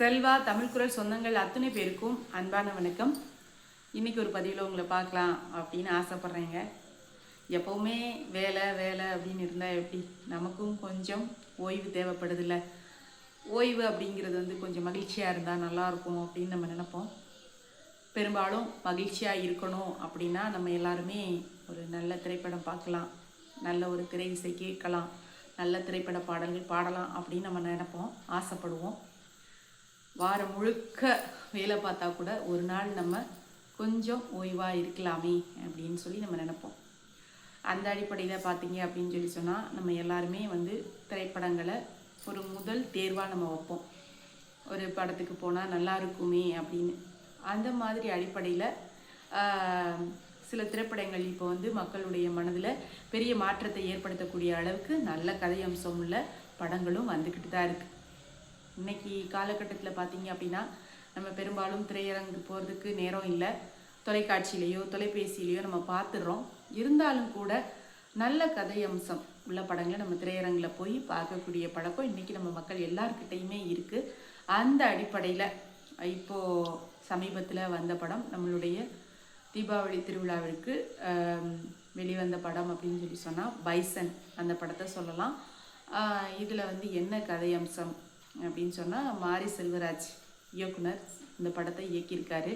செல்வா தமிழ் குரல் சொந்தங்கள் அத்தனை பேருக்கும் அன்பான வணக்கம். இன்றைக்கி ஒரு பதிவில் உங்களை பார்க்கலாம் அப்படின்னு ஆசைப்பட்றேங்க. எப்போவுமே வேலை வேலை அப்படின்னு இருந்தால் எப்படி? நமக்கும் கொஞ்சம் ஓய்வு தேவைப்படுதில்ல. ஓய்வு அப்படிங்கிறது வந்து கொஞ்சம் மகிழ்ச்சியாக இருந்தால் நல்லாயிருக்கும் அப்படின்னு நம்ம நினைப்போம். பெரும்பாலும் மகிழ்ச்சியாக இருக்கணும் அப்படின்னா நம்ம எல்லாருமே ஒரு நல்ல திரைப்படம் பார்க்கலாம். நல்ல ஒரு திரை இசை கேட்கலாம். நல்ல திரைப்பட பாடல்கள் பாடலாம் அப்படின்னு நம்ம நினைப்போம். ஆசைப்படுவோம். வாரம் முழுக்க வேலை பார்த்தா கூட ஒரு நாள் நம்ம கொஞ்சம் ஓய்வாக இருக்கலாமே அப்படின்னு சொல்லி நம்ம நினைப்போம். அந்த அடிப்படையில் பார்த்தீங்க அப்படின்னு சொல்லி சொன்னால் நம்ம எல்லாருமே வந்து திரைப்படங்களை ஒரு முதல் தேர்வாக நம்ம வைப்போம். ஒரு படத்துக்கு போனால் நல்லா இருக்குமே அப்படின்னு. அந்த மாதிரி அடிப்படையில் சில திரைப்படங்கள் இப்போ வந்து மக்களுடைய மனதில் பெரிய மாற்றத்தை ஏற்படுத்தக்கூடிய அளவுக்கு நல்ல கதை அம்சம் உள்ள படங்களும் வந்துக்கிட்டு தான் இருக்குது இன்னைக்கு காலகட்டத்தில் பார்த்தீங்க அப்படின்னா நம்ம பெரும்பாலும் திரையரங்கு போகிறதுக்கு நேரம் இல்லை. தொலைக்காட்சியிலையோ தொலைபேசியிலையோ நம்ம பார்த்துடுறோம் இருந்தாலும் கூட நல்ல கதை அம்சம் உள்ள படங்களை நம்ம திரையரங்கில் போய் பார்க்கக்கூடிய பழக்கம் இன்றைக்கி நம்ம மக்கள் எல்லாருக்கிட்டையுமே இருக்குது அந்த அடிப்படையில் இப்போது சமீபத்தில் வந்த படம் நம்மளுடைய தீபாவளி திருவிழாவிற்கு வெளிவந்த படம் அப்படின்னு சொல்லி சொன்னால் பைசன். அந்த படத்தை சொல்லலாம். இதில் வந்து என்ன கதை அம்சம் அப்படின்னு சொன்னால் மாரி செல்வராஜ் இயக்குனர் இந்த படத்தை இயக்கியிருக்காரு.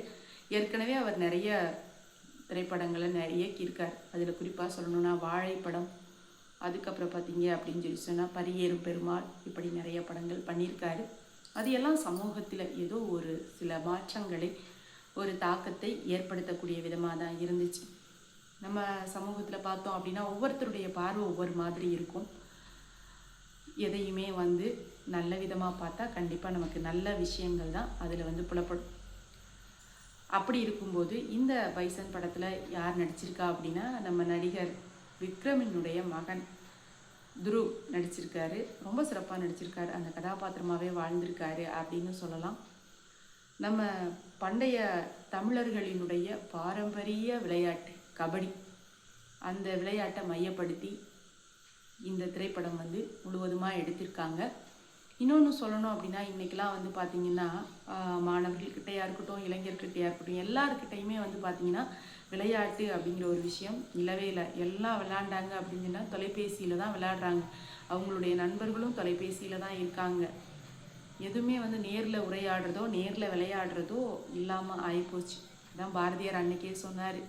ஏற்கனவே அவர் நிறைய திரைப்படங்களை நிறைய இயக்கியிருக்கார். அதில் குறிப்பாக சொல்லணும்னா வாழைப்படம் அதுக்கப்புறம் பார்த்தீங்க அப்படின்னு சொல்லி சொன்னால் பரியேறும் பெருமாள் இப்படி நிறைய படங்கள் பண்ணியிருக்காரு. அது எல்லாம் சமூகத்தில் ஏதோ ஒரு சில மாற்றங்களை ஒரு தாக்கத்தை ஏற்படுத்தக்கூடிய விதமாக தான் இருந்துச்சு. நம்ம சமூகத்தில் பார்த்தோம் அப்படின்னா ஒவ்வொருத்தருடைய பார்வை ஒவ்வொரு மாதிரி இருக்கும். எதையுமே வந்து நல்ல விதமாக பார்த்தா கண்டிப்பாக நமக்கு நல்ல விஷயங்கள் தான் அதில் வந்து புலப்படும். அப்படி இருக்கும்போது இந்த பைசன் படத்தில் யார் நடிச்சிருக்கா அப்படின்னா நம்ம நடிகர் விக்ரமினுடைய மகன் துருவ் நடிச்சிருக்காரு. ரொம்ப சிறப்பாக நடிச்சிருக்காரு. அந்த கதாபாத்திரமாகவே வாழ்ந்திருக்காரு அப்படின்னு சொல்லலாம். நம்ம பண்டைய தமிழர்களினுடைய பாரம்பரிய விளையாட்டு கபடி. அந்த விளையாட்டை மையப்படுத்தி இந்த திரைப்படம் வந்து முழுவதுமாக எடுத்திருக்காங்க. இன்னொன்று சொல்லணும் அப்படின்னா இன்றைக்கெலாம் வந்து பார்த்திங்கன்னா ஆஹ், இருக்கட்டும் இளைஞர்கிட்டயா இருக்கட்டும் எல்லாருக்கிட்டையுமே வந்து பார்த்திங்கன்னா விளையாட்டு அப்படிங்கிற ஒரு விஷயம் இல்லவே இல்லை. எல்லாம் விளையாண்டாங்க அப்படின்னு சொன்னால் தொலைபேசியில் தான் விளையாடுறாங்க. அவங்களுடைய நண்பர்களும் தொலைபேசியில் தான் இருக்காங்க. எதுவுமே வந்து நேரில் உரையாடுறதோ நேரில் விளையாடுறதோ இல்லாமல் ஆகிப்போச்சு அதான் பாரதியார் அன்னைக்கே சொன்னார்.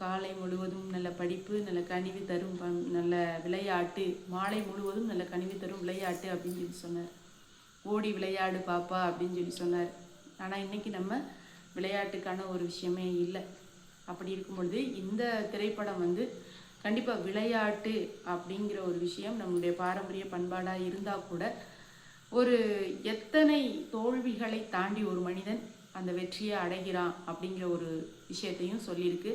காலை முழுவதும் நல்ல படிப்பு நல்ல கனிவு தரும் நல்ல விளையாட்டு மாலை முழுவதும் நல்ல கனிவு தரும் விளையாட்டு அப்படின்னு சொல்லி சொன்னார். ஓடி விளையாடு பாப்பா அப்படின்னு சொல்லி சொன்னார். ஆனால் இன்னைக்கு நம்ம விளையாட்டுக்கான ஒரு விஷயமே இல்லை. அப்படி இருக்கும் பொழுது இந்த திரைப்படம் வந்து கண்டிப்பாக விளையாட்டு அப்படிங்கிற ஒரு விஷயம் நம்முடைய பாரம்பரிய பண்பாடாக இருந்தால் கூட ஒரு எத்தனை தோல்விகளை தாண்டி ஒரு மனிதன் அந்த வெற்றியை அடைகிறான் அப்படிங்கிற ஒரு விஷயத்தையும் சொல்லியிருக்கு.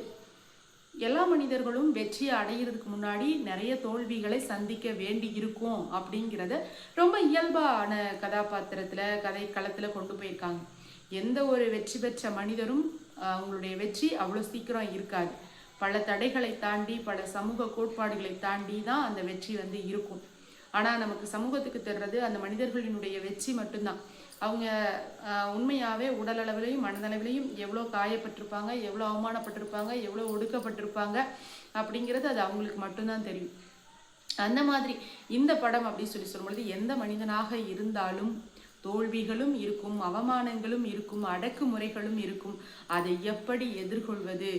எல்லா மனிதர்களும் வெற்றியை அடையிறதுக்கு முன்னாடி நிறைய தோல்விகளை சந்திக்க வேண்டி இருக்கும் அப்படிங்கிறத ரொம்ப இயல்பான கதாபாத்திரத்தில் கதை களத்தில் கொண்டு போயிருக்காங்க. எந்த ஒரு வெற்றி பெற்ற மனிதரும் அவங்களுடைய வெற்றி அவ்வளோ சீக்கிரம் இருக்காது. பல தடைகளை தாண்டி பல சமூக கோட்பாடுகளை தாண்டி தான் அந்த வெற்றி வந்து இருக்கும். ஆனால் நமக்கு சமூகத்துக்கு தர்றது அந்த மனிதர்களினுடைய வெற்றி மட்டும்தான். அவங்க ஆஹ், உண்மையாவே மனதளவிலையும் எவ்வளோ காயப்பட்டிருப்பாங்க எவ்வளோ அவமானப்பட்டிருப்பாங்க எவ்வளோ ஒடுக்கப்பட்டிருப்பாங்க அப்படிங்கிறது அது அவங்களுக்கு மட்டும்தான் தெரியும். அந்த மாதிரி இந்த படம் அப்படின்னு சொல்லி சொல்லும்பொழுது எந்த மனிதனாக இருந்தாலும் தோல்விகளும் இருக்கும் அவமானங்களும் இருக்கும் அடக்குமுறைகளும் இருக்கும். அதை எப்படி எதிர்கொள்வது?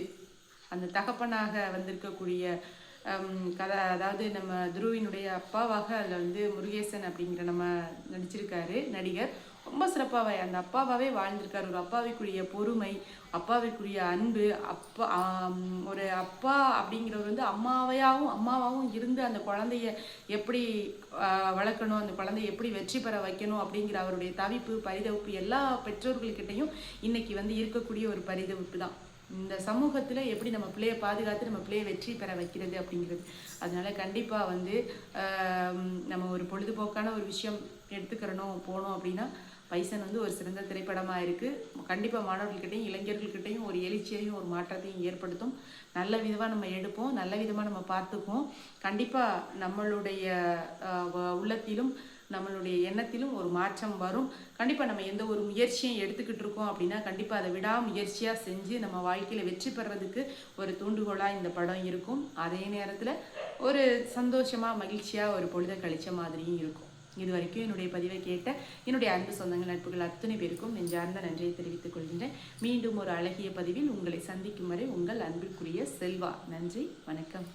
அந்த தகப்பனாக வந்திருக்கக்கூடிய கதை அதாவது நம்ம துருவினுடைய அப்பாவாக அதில் வந்து முருகேசன் அப்படிங்கிற நம்ம நடிச்சிருக்காரு நடிகர். ரொம்ப சிறப்பாக அந்த அப்பாவாகவே வாழ்ந்திருக்காரு. ஒரு அப்பாவிக்குரிய பொறுமை அப்பாவிற்குரிய அன்பு அப்பா ஒரு அப்பா அப்படிங்கிறவர் வந்து அம்மாவையாகவும் அம்மாவாகவும் இருந்து அந்த குழந்தைய எப்படி வளர்க்கணும் அந்த குழந்தைய எப்படி வெற்றி பெற வைக்கணும் அப்படிங்கிற அவருடைய தவிப்பு பரிதவிப்பு எல்லா பெற்றோர்கள்கிட்டையும் இன்னைக்கு வந்து இருக்கக்கூடிய ஒரு பரிதவிப்பு தான் இந்த சமூகத்தில் எப்படி நம்ம பிள்ளையை பாதுகாத்து நம்ம பிள்ளையை வெற்றி பெற வைக்கிறது அப்படிங்கிறது. அதனால கண்டிப்பாக வந்து நம்ம ஒரு பொழுதுபோக்கான ஒரு விஷயம் எடுத்துக்கிறணும் போனோம் அப்படின்னா பைசன் வந்து ஒரு சிறந்த திரைப்படமாக இருக்குது கண்டிப்பாக மாணவர்கள்கிட்டையும் இளைஞர்கள்கிட்டையும் ஒரு எழுச்சியையும் ஒரு மாற்றத்தையும் ஏற்படுத்தும். நல்ல விதமாக நம்ம எடுப்போம் நல்ல விதமாக நம்ம பார்த்துப்போம். கண்டிப்பாக நம்மளுடைய உள்ளத்திலும் நம்மளுடைய எண்ணத்திலும் ஒரு மாற்றம் வரும். கண்டிப்பாக நம்ம எந்த ஒரு முயற்சியும் எடுத்துக்கிட்டு இருக்கோம் அப்படின்னா கண்டிப்பாக அதை விடாமுயற்சியாக செஞ்சு நம்ம வாழ்க்கையில் வெற்றி பெறதுக்கு ஒரு தூண்டுகோலாக இந்த படம் இருக்கும். அதே நேரத்தில் ஒரு சந்தோஷமாக மகிழ்ச்சியாக ஒரு பொழுதை கழித்த மாதிரியும் இருக்கும். இது வரைக்கும் என்னுடைய பதிவை கேட்ட என்னுடைய அன்பு சொந்தங்கள் நட்புகள் அத்தனை பேருக்கும் நெஞ்சார்ந்த நன்றியை தெரிவித்துக் கொள்கின்றேன். மீண்டும் ஒரு அழகிய பதிவில் உங்களை சந்திக்கும் வரை உங்கள் அன்பிற்குரிய செல்வா. நன்றி வணக்கம்.